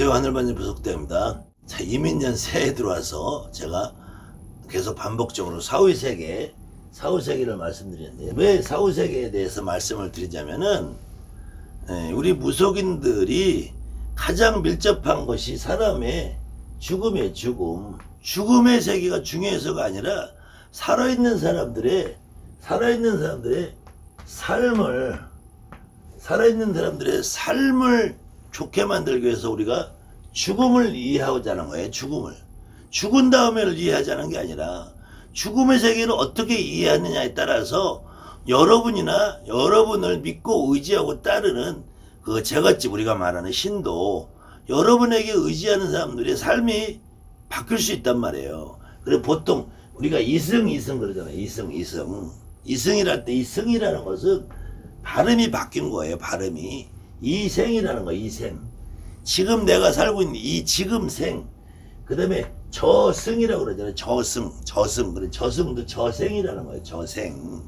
안녕하세요. 하늘반지 부석대입니다. 자, 이민년 새해 들어와서 제가 계속 반복적으로 사후세계, 사후세계를 말씀드렸는데, 왜 사후세계에 대해서 말씀을 드리자면은, 예, 우리 무속인들이 가장 밀접한 것이 사람의 죽음이에요, 죽음. 죽음의 세계가 중요해서가 아니라, 살아있는 사람들의, 살아있는 사람들의 삶을, 살아있는 사람들의 삶을 좋게 만들기 위해서 우리가 죽음을 이해하고자 하는 거예요. 죽음을. 죽은 다음에를 이해하자는 게 아니라 죽음의 세계를 어떻게 이해하느냐에 따라서 여러분이나 여러분을 믿고 의지하고 따르는 그 제갓집 우리가 말하는 신도 여러분에게 의지하는 사람들의 삶이 바뀔 수 있단 말이에요. 그래 보통 우리가 이승 이승 그러잖아요. 이승 이승 이승이랄 때 이승이라는 것은 발음이 바뀐 거예요. 발음이 이 생이라는 거 이 생. 지금 내가 살고 있는 이 지금 생. 그 다음에 저승이라고 그러잖아요. 저승, 저승. 그래 저승도 저생이라는 거예요. 저생.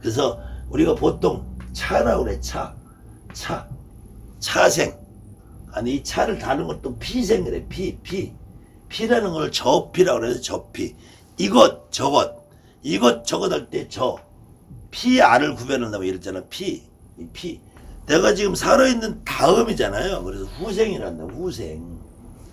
그래서 우리가 보통 차라고 그래. 차. 차. 차생. 아니 이 차를 다른 것도 피생 그래. 피, 피. 피라는 걸 저피라고 그래서 저피. 이것, 저것. 이것, 저것 할 때 저. 피, 알을 구별한다고 이랬잖아. 피. 이 피. 내가 지금 살아있는 다음이잖아요. 그래서 후생이란다. 후생.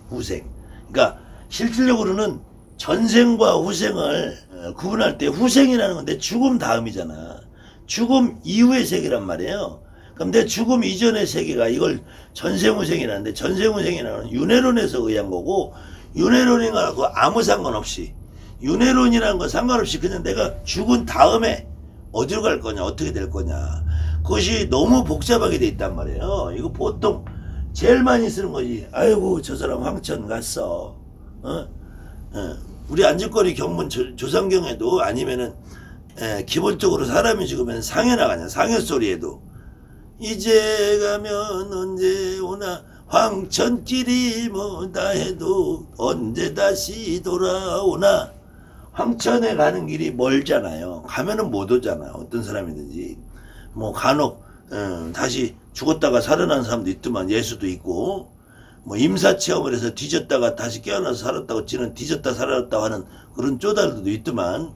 후생. 그러니까 실질적으로는 전생과 후생을 어, 구분할 때 후생이라는 건데 죽음 다음이잖아. 죽음 이후의 세계란 말이에요. 그럼 내 죽음 이전의 세계가 이걸 전생후생이라는데 전생후생이라는 윤회론에서 의한 거고 윤회론이가 그 아무 상관없이 윤회론이라는 거 상관없이 그냥 내가 죽은 다음에 어디로 갈 거냐 어떻게 될 거냐 그것이 너무 복잡하게 돼 있단 말이에요. 이거 보통 제일 많이 쓰는 거지. 아이고 저 사람 황천 갔어. 어? 어. 우리 안주거리 경문 조, 조상경에도 아니면은 에, 기본적으로 사람이 죽으면 상해 나가냐 상해 소리에도 이제 가면 언제 오나 황천길이 뭐다 해도 언제 다시 돌아오나 황천에 가는 길이 멀잖아요. 가면은 못 오잖아요. 어떤 사람이든지. 뭐 간혹 어, 다시 죽었다가 살아난 사람도 있더만 예수도 있고 뭐 임사 체험을 해서 뒤졌다가 다시 깨어나서 살았다고 지는 뒤졌다 살아났다고 하는 그런 쪼달들도 있더만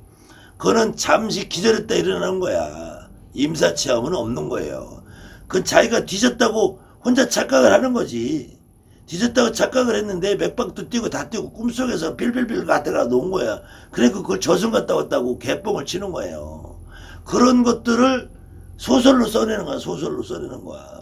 그거는 잠시 기절했다 일어나는 거야. 임사 체험은 없는 거예요. 그건 자기가 뒤졌다고 혼자 착각을 하는 거지. 뒤졌다고 착각을 했는데 맥박도 뛰고 다 뛰고 꿈속에서 빌빌빌 갔다가 놓은 거야. 그러니까 그걸 저승 갔다 왔다고 개뻥을 치는 거예요. 그런 것들을 소설로 써내는 거야, 소설로 써내는 거야.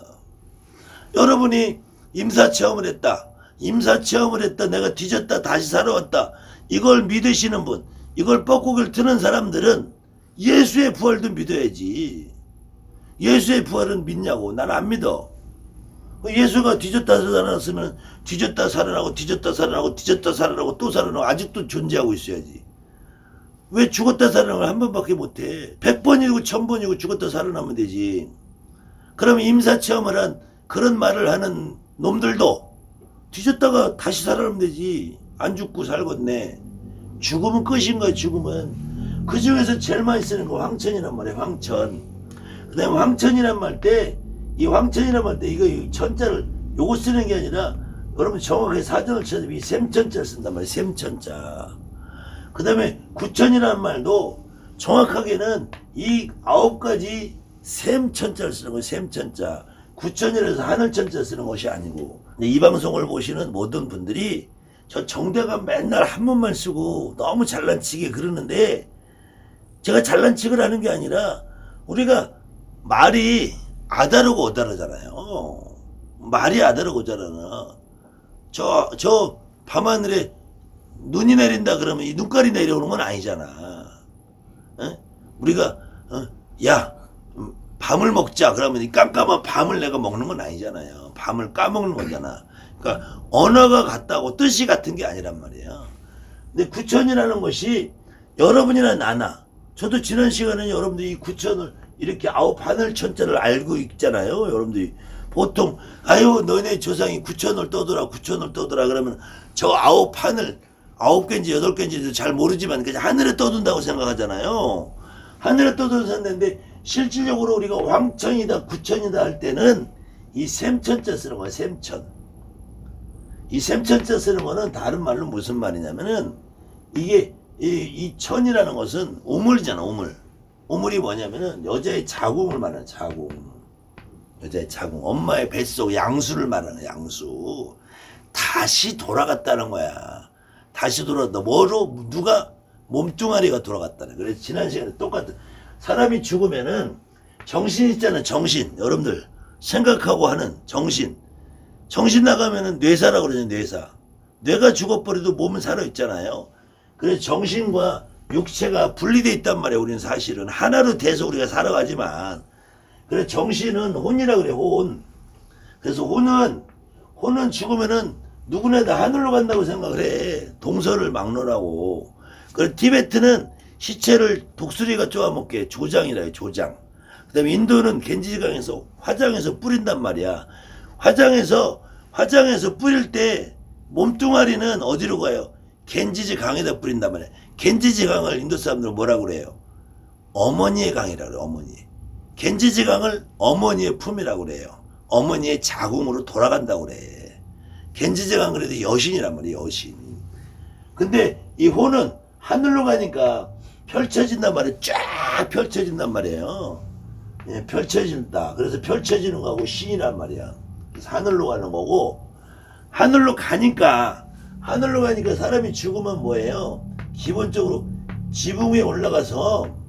여러분이 임사체험을 했다. 임사체험을 했다. 내가 뒤졌다. 다시 살아왔다. 이걸 믿으시는 분, 이걸 뻐꾸기를 트는 사람들은 예수의 부활도 믿어야지. 예수의 부활은 믿냐고. 난 안 믿어. 예수가 뒤졌다 살아났으면 뒤졌다 살아나고 뒤졌다 살아나고 뒤졌다 살아나고 또 살아나고 아직도 존재하고 있어야지. 왜 죽었다 살아나면 한 번밖에 못해? 백 번이고 천 번이고 죽었다 살아나면 되지. 그럼 임사체험을 한 그런 말을 하는 놈들도 뒤졌다가 다시 살아나면 되지. 안 죽고 살겠네. 죽음은 끝인 거야, 죽음은. 그 중에서 제일 많이 쓰는 거 황천이란 말이야, 황천. 그 다음에 황천이란 말 때, 이 황천이란 말 때, 이거 이 천자를, 요거 쓰는 게 아니라, 여러분 정확하게 사전을 찾으면 이 샘천자를 쓴단 말이야, 샘천자. 그 다음에 구천이라는 말도 정확하게는 이 아홉 가지 샘천자를 쓰는 거예요. 샘천자. 구천이라서 하늘천자 쓰는 것이 아니고. 이 방송을 보시는 모든 분들이 저 정대가 맨날 한 번만 쓰고 너무 잘난치게 그러는데 제가 잘난치기를 하는 게 아니라 우리가 말이 아다르고 어다르잖아요. 말이 아다르고 어다르나. 저, 저 밤하늘에 눈이 내린다 그러면 이 눈깔이 내려오는 건 아니잖아. 어? 우리가 어? 야 음, 밤을 먹자 그러면 이 깜깜한 밤을 내가 먹는 건 아니잖아요. 밤을 까먹는 거잖아. 그러니까 언어가 같다고 뜻이 같은 게 아니란 말이야. 근데 구천이라는 것이 여러분이나 나나 저도 지난 시간에 여러분들이 이 구천을 이렇게 아홉 하늘 천자를 알고 있잖아요. 여러분들이 보통 아유 너네 조상이 구천을 떠더라 구천을 떠더라 그러면 저 아홉 하늘 아홉 개인지 여덟 개인지 잘 모르지만 그냥 하늘에 떠든다고 생각하잖아요. 하늘에 떠드는 산인데 실질적으로 우리가 왕천이다 구천이다 할 때는 이 샘천자 쓰는 거야 샘천. 이 샘천자 쓰는 거는 다른 말로 무슨 말이냐면은 이게 이, 이 천이라는 것은 우물이잖아 우물. 우물이 뭐냐면은 여자의 자궁을 말하는 자궁. 여자의 자궁. 엄마의 뱃속 양수를 말하는 양수. 다시 돌아갔다는 거야 다시 돌아왔다. 뭐로 누가 몸뚱아리가 돌아갔다는. 그래서 지난 시간에 똑같은. 사람이 죽으면은 정신 있잖아 정신. 여러분들 생각하고 하는 정신. 정신 나가면은 뇌사라고 그러죠 뇌사. 뇌가 죽어버려도 몸은 살아 있잖아요. 그래서 정신과 육체가 분리돼 있단 말이에요 우리는 사실은. 하나로 돼서 우리가 살아가지만. 그래서 정신은 혼이라 그래 혼. 그래서 혼은 혼은 죽으면은 누구나 다 하늘로 간다고 생각을 해 동서를 막론하고 그래서 티베트는 시체를 독수리가 쪼아먹게 조장이라 해요 조장 그 다음에 인도는 겐지강에서 화장해서 뿌린단 말이야 화장해서 화장해서 뿌릴 때 몸뚱아리는 어디로 가요? 겐지지 강에다 뿌린단 말이야. 겐지지 강을 인도 사람들은 뭐라고 그래요? 어머니의 강이라고 그래요. 어머니. 겐지지 강을 어머니의 품이라고 그래요. 어머니의 자궁으로 돌아간다고 그래. 겐지지 강 그래도 여신이란 말이에요. 여신. 근데 이 호는 하늘로 가니까 펼쳐진단 말이에요. 쫙 펼쳐진단 말이에요. 예, 펼쳐진다. 그래서 펼쳐지는 거하고 신이란 말이야. 하늘로 가는 거고 하늘로 가니까 하늘로 가니까 사람이 죽으면 뭐예요? 기본적으로 지붕 위에 올라가서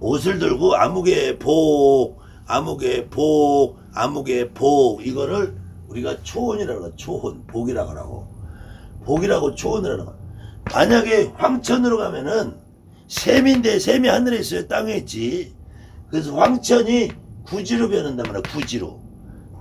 옷을 들고 아무개 복, 아무개 복, 아무개 복 이거를 우리가 초혼이라고 하고 초혼, 복이라고 하고 복이라고 초혼을 거야. 만약에 황천으로 가면은 샘인데 샘이 하늘에 있어요. 땅에 있지. 그래서 황천이 구지로 변한단 말이야. 구지로.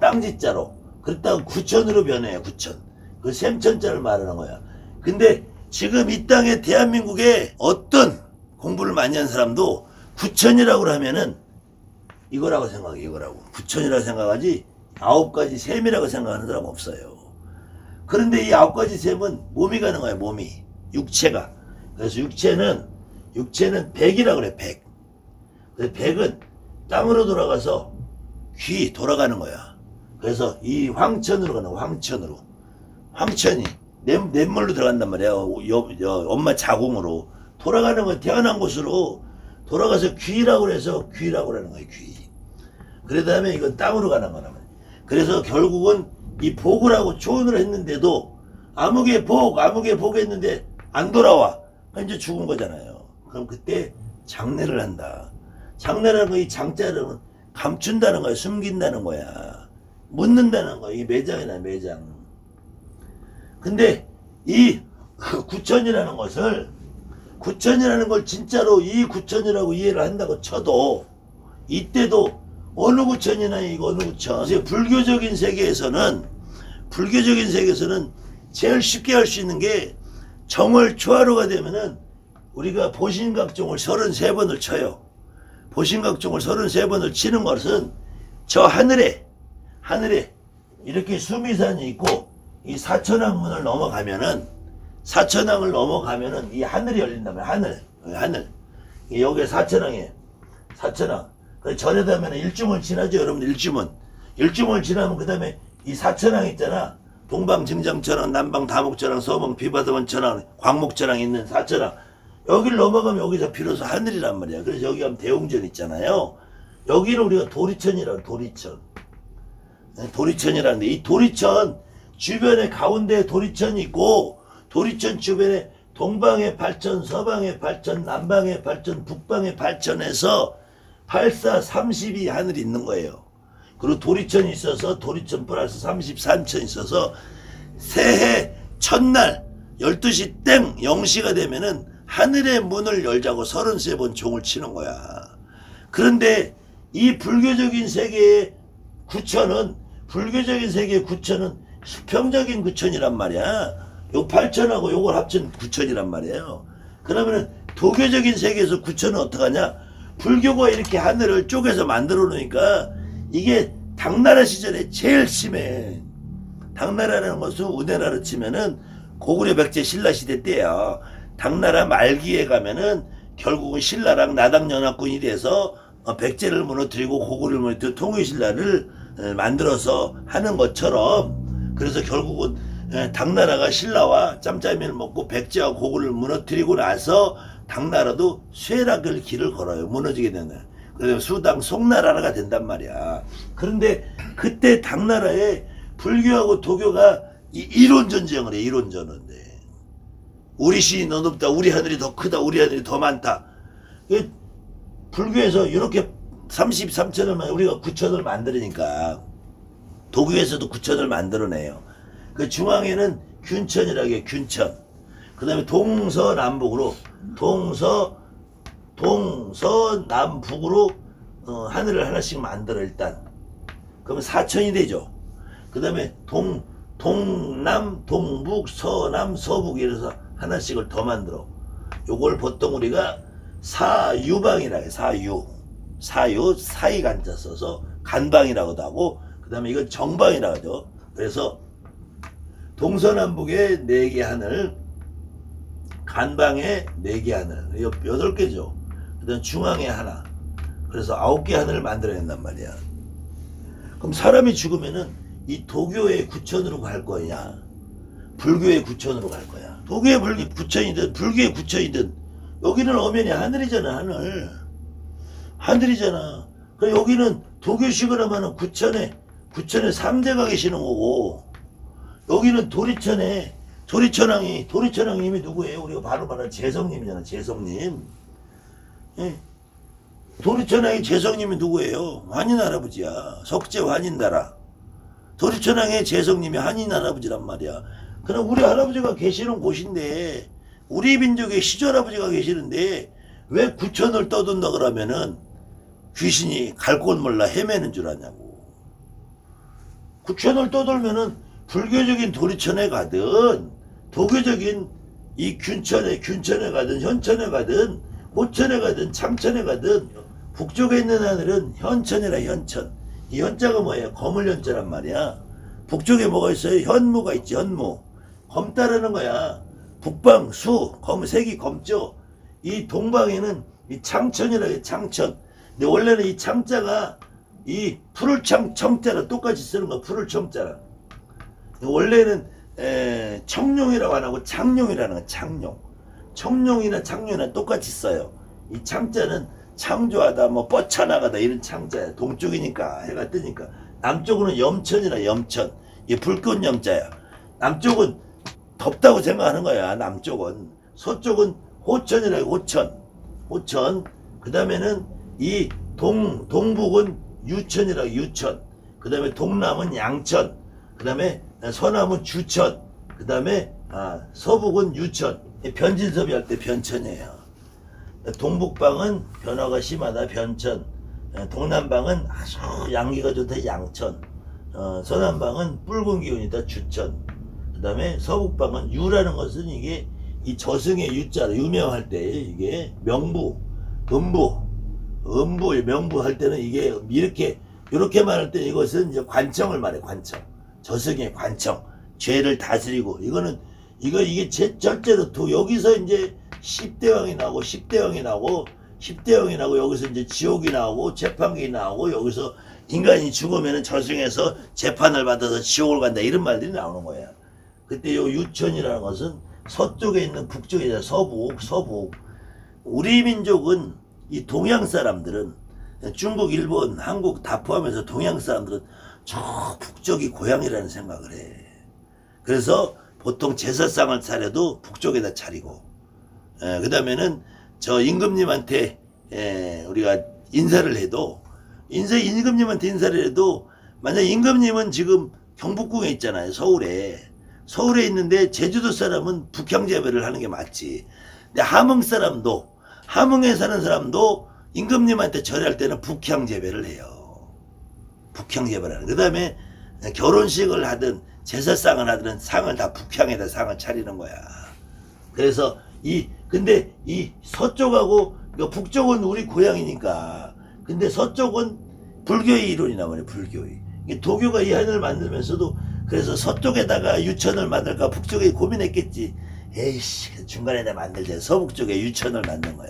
땅지자로. 그랬다가 구천으로 변해요. 구천. 그 샘천자를 말하는 거야. 근데 지금 이 땅에 대한민국에 어떤 공부를 많이 한 사람도 구천이라고 하면은 이거라고 생각해. 이거라고. 구천이라고 생각하지 아홉 가지 샘이라고 생각하는 사람 없어요. 그런데 이 아홉 가지 샘은 몸이 가는 거야. 몸이. 육체가. 그래서 육체는 육체는 백이라고 그래. 백. 그래서 백은 땅으로 돌아가서 귀 돌아가는 거야. 그래서 이 황천으로 가는 거야. 황천으로. 황천이 냇, 냇물로 들어간단 말이야. 여, 여, 엄마 자궁으로 돌아가는 거 태어난 곳으로 돌아가서 귀라고 해서 귀라고 하는 거야. 귀. 그 다음에 이건 땅으로 가는 거란. 그래서 결국은 이 복을 하고 조언을 했는데도 아무개 복, 아무개 복 했는데 안 돌아와. 이제 죽은 거잖아요. 그럼 그때 장례를 한다. 장례라는 거이 장자는 감춘다는 거야. 숨긴다는 거야. 묻는다는 거야. 이 매장이나 매장. 근데 이 구천이라는 것을 구천이라는 걸 진짜로 이 구천이라고 이해를 한다고 쳐도 이때도 어느 구천이나 이거 어느 구천. 불교적인 세계에서는 불교적인 세계에서는 제일 쉽게 할 수 있는 게 정월 초하루가 되면은 우리가 보신각종을 33번을 쳐요. 보신각종을 33번을 치는 것은 저 하늘에 하늘에 이렇게 수미산이 있고 이 사천왕문을 넘어가면은 사천왕을 넘어가면은 이 하늘이 열린다면 하늘 하늘 여기 사천왕이에요 사천왕 그 절에 가면 일주문 지나죠 여러분들 일주문. 일주문 지나면 그 다음에 이 사천왕 있잖아. 동방증정천왕 남방다목천왕 서봉 비바다원천왕 광목천왕 있는 사천왕. 여기를 넘어가면 여기서 비로소 하늘이란 말이야. 그래서 여기 가면 대웅전 있잖아요. 여기를 우리가 도리천이라고 도리천. 네, 도리천이라는데. 이 도리천 주변에 가운데 도리천이 있고 도리천 주변에 동방의 발천, 서방의 발천, 남방의 발천, 북방의 발천에서 84, 30이 하늘이 있는 거예요. 그리고 도리천이 있어서 도리천 플러스 33천 있어서 새해 첫날 12시 땡 0시가 되면은 하늘의 문을 열자고 33번 종을 치는 거야. 그런데 이 불교적인 세계의 구천은 불교적인 세계의 구천은 수평적인 구천이란 말이야. 요 8천하고 요걸 합친 구천이란 말이에요. 그러면은 도교적인 세계에서 구천은 어떡하냐? 불교가 이렇게 하늘을 쪼개서 만들어 놓으니까 이게 당나라 시절에 제일 심해. 당나라라는 것은 우리나라로 치면은 고구려 백제 신라 시대 때야. 당나라 말기에 가면은 결국은 신라랑 나당 연합군이 돼서 어, 백제를 무너뜨리고 고구려를 무너뜨리고 통일신라를 어, 만들어서 하는 것처럼 그래서 결국은 에, 당나라가 신라와 짬짜면을 먹고 백제와 고구려를 무너뜨리고 나서 당나라도 쇠락을 길을 걸어요. 무너지게 되는. 그래서 수당 송나라가 된단 말이야. 그런데 그때 당나라에 불교하고 도교가 이 이론 전쟁을 해. 이론 전인데 우리 신이 더 높다. 우리 하늘이 더 크다. 우리 하늘이 더 많다. 이 불교에서 이렇게 33천을 만 우리가 9천을 만들으니까 도교에서도 9천을 만들어내요. 그 중앙에는 균천이라고 해요. 균천. 그 다음에 동서남북으로 동서 동서남북으로 어, 하늘을 하나씩 만들어 일단. 그러면 사천이 되죠. 그 다음에 동 동남 동북 서남 서북 이래서 하나씩을 더 만들어. 요걸 보통 우리가 사유방이라 해요. 사유. 사유 사이 간자 써서 간방이라고도 하고 그 다음에 이건 정방이라고 하죠. 그래서 동서남북에 네개 하늘 간방에 네 개 하늘 여- 여덟 개죠. 그다음 중앙에 하나. 그래서 아홉 개 하늘을 만들어낸단 말이야. 그럼 사람이 죽으면은 이 도교의 구천으로 갈 거냐, 불교의 구천으로 갈 거야. 도교의 불교 구천이든 불교의 구천이든 여기는 엄연히 하늘이잖아, 하늘. 하늘이잖아. 그 여기는 도교식을 하면은 구천에 구천에 삼대가 계시는 거고 여기는 도리천에 도리천왕이 도리천왕님이 누구예요? 우리가 바로 말하는 재성님이잖아, 재성님. 예. 도리천왕이 재성님이 누구예요? 환인 할아버지야. 석재 환인나라. 도리천왕의 재성님이 한인 할아버지란 말이야. 그럼 우리 할아버지가 계시는 곳인데 우리 민족의 시절아버지가 계시는데 왜 구천을 떠든다 그러면은 귀신이 갈 곳 몰라 헤매는 줄 아냐고. 구천을 떠돌면은 불교적인 도리천에 가든 도교적인 이 균천에 균천에 가든 현천에 가든 호천에 가든 참천에 가든 북쪽에 있는 하늘은 현천이라 현천. 이 현자가 뭐예요? 거물 현자란 말이야. 북쪽에 뭐가 있어요? 현무가 있지 현무. 검 따르는 거야. 북방 수, 검 색이 검죠. 이 동방에는 이 창천이라 해 창천. 근데 원래는 이 창자가 이 풀을 창 청자랑 똑같이 쓰는 거야. 풀을 청자랑. 원래는 에, 청룡이라고 안 하고 창룡이라는 거야. 창룡. 청룡이나 창룡이나 똑같이 써요. 이 창자는 창조하다, 뭐 뻗쳐나가다 이런 창자야. 동쪽이니까 해가 뜨니까. 남쪽은 염천이라 염천. 이 불꽃 염자야. 남쪽은 덥다고 생각하는 거야. 남쪽은 서쪽은 호천이라 호천. 호천. 그 다음에는 이 동 동북은 유천이라 유천. 그 다음에 동남은 양천. 그 다음에 서남은 주천. 그 다음에 아, 서북은 유천. 변진섭이 할 때 변천이에요. 동북방은 변화가 심하다 변천. 어, 동남방은 아주 양기가 좋다 양천. 어, 서남방은 붉은 기운이다 주천. 그 다음에 서북방은 유라는 것은 이게 이 저승의 유자로 유명할 때 이게 명부, 음부, 음부, 명부 할 때는 이게 이렇게 이렇게 말할 때 이것은 이제 관청을 말해 관청. 저승의 관청. 죄를 다스리고 이거는 이거 이게 제, 절제로 도 여기서 이제 10대 왕이 나오고 10대 왕이 나오고 10대 왕이 나오고 여기서 이제 지옥이 나오고 재판기 나오고 여기서 인간이 죽으면은 저승에서 재판을 받아서 지옥을 간다 이런 말들이 나오는 거야. 그때 요 유천이라는 것은 서쪽에 있는 있는 서북 서북 우리 민족은 이 동양 사람들은 중국, 일본, 한국 다 포함해서 동양 사람들은 저 북쪽이 고향이라는 생각을 해. 그래서 보통 제사상을 차려도 북쪽에다 차리고, 그 다음에는 저 임금님한테 에, 우리가 인사를 해도, 인사, 임금님한테 인사를 해도, 만약 임금님은 지금 경북궁에 있잖아요, 서울에. 서울에 있는데 제주도 사람은 북향제배를 하는 게 맞지. 근데 함흥 사람도, 함흥에 사는 사람도 임금님한테 절할 때는 북향제배를 해요. 북향제배를 하는. 그 다음에 결혼식을 하든 제사상을 하든 상을 다 북향에다 상을 차리는 거야. 그래서 이 근데 이 서쪽하고 그 북쪽은 우리 고향이니까. 근데 서쪽은 불교의 이론이나 말이야 불교의. 도교가 이 하늘을 만들면서도 그래서 서쪽에다가 유천을 만들까 북쪽에 고민했겠지. 에이씨 중간에다 만들자 서북 쪽에 유천을 만든 거야.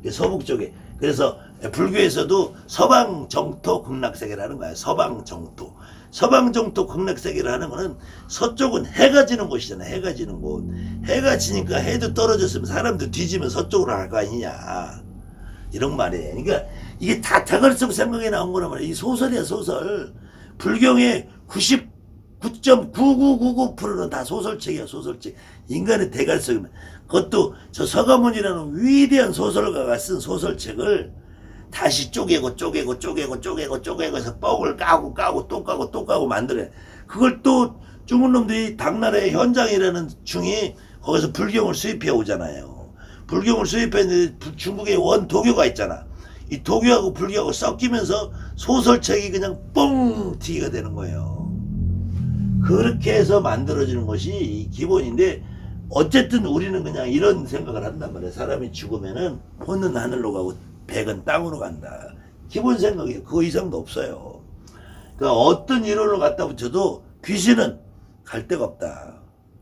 이게 서북 쪽에. 그래서 불교에서도 서방 정토 극락세계라는 거야 서방 정토 서방 정토 극락세계를 하는 거는 서쪽은 해가 지는 곳이잖아. 해가 지는 곳. 해가 지니까 해도 떨어졌으면 사람도 뒤지면 서쪽으로 갈 거 아니냐. 이런 말이에요. 그러니까 이게 다 자갈속 생각에 나온 거란 말이에요. 이 소설이야 소설. 불경의 99.9999%는 다 소설책이야 소설책. 인간의 대갈속이면 그것도 저 서가모니라는 위대한 소설가가 쓴 소설책을 다시 쪼개고 쪼개고 쪼개고 쪼개고 쪼개고 해서 뻑을 까고 까고 또 까고 또 까고 만들어. 그걸 또 중국 놈들이 당나라의 현장이라는 중이 거기서 불경을 수입해 오잖아요. 불경을 수입했는데 부- 중국에 원 도교가 있잖아. 이 도교하고 불교하고 섞이면서 소설책이 그냥 뻥 튀기가 되는 거예요. 그렇게 해서 만들어지는 것이 이 기본인데 어쨌든 우리는 그냥 이런 생각을 한단 말이야. 사람이 죽으면은 혼은 하늘로 가고 백은 땅으로 간다. 기본 생각이에요. 그 이상도 없어요. 그러니까 어떤 이론을 갖다 붙여도 귀신은 갈 데가 없다.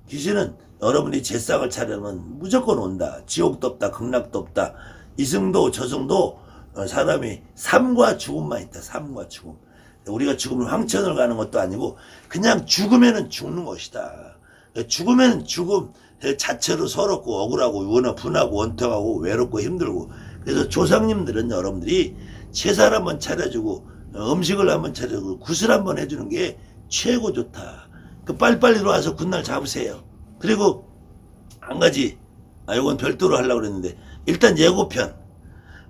귀신은 여러분이 제상을 차려면 무조건 온다. 지옥도 없다. 극락도 없다. 이승도 저승도 어, 사람이 삶과 죽음만 있다. 삶과 죽음. 우리가 죽으면 황천을 가는 것도 아니고 그냥 죽으면은 죽는 것이다. 죽으면 죽음 자체로 서럽고 억울하고 원하 분하고 원통하고 외롭고 힘들고 그래서 조상님들은 여러분들이 제사를 한번 차려주고 어, 음식을 한번 차려주고 굿을 한번 해주는 게 최고 좋다. 그 빨리빨리 들어와서 굿날 잡으세요. 그리고 한 가지 아 이건 별도로 하려고 그랬는데 일단 예고편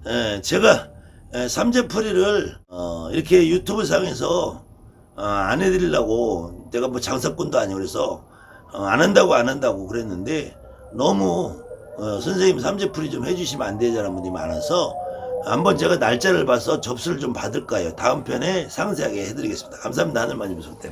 에, 제가 에, 삼재풀이를 어, 이렇게 유튜브 상에서 어, 안 해드리려고 내가 뭐 장사꾼도 아니고 그래서 어, 안 한다고 안 한다고 그랬는데 너무 어, 선생님 삼재풀이 좀 해주시면 안 되냐는 분이 많아서 한번 제가 날짜를 봐서 접수를 좀 받을까요? 다음 편에 상세하게 해드리겠습니다. 감사합니다. 하늘만님 소때